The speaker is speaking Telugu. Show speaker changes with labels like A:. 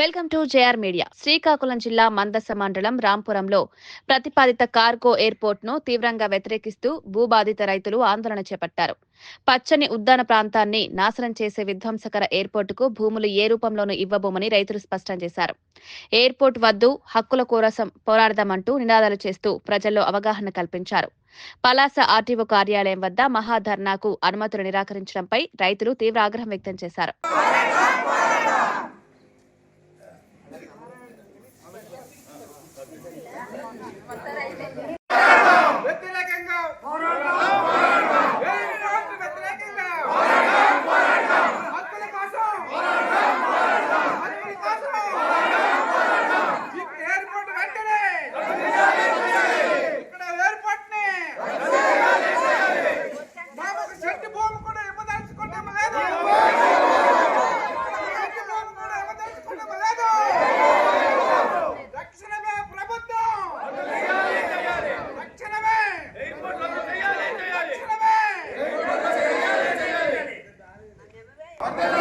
A: Welcome to JR media. Srikakulam జిల్లా మందస మండలం రాంపురంలో ప్రతిపాదిత కార్గో ఎయిర్పోర్ట్ను తీవ్రంగా వ్యతిరేకిస్తూ భూబాధిత రైతులు ఆందోళన చేపట్టారు. పచ్చని ఉద్యాన ప్రాంతాన్ని నాశనం చేసే విధ్వంసకర ఎయిర్పోర్టుకు భూములు ఏ రూపంలోనూ ఇవ్వబోమని రైతులు స్పష్టం చేశారు. ఎయిర్పోర్ట్ వద్దు హక్కుల కోసం పోరాడదామంటూ నినాదాలు చేస్తూ ప్రజల్లో అవగాహన కల్పించారు. పలాస ఆర్టీఓ కార్యాలయం వద్ద మహాధర్నాకు అనుమతులు నిరాకరించడంపై రైతులు తీవ్ర ఆగ్రహం వ్యక్తం చేశారు. Morada. Amen.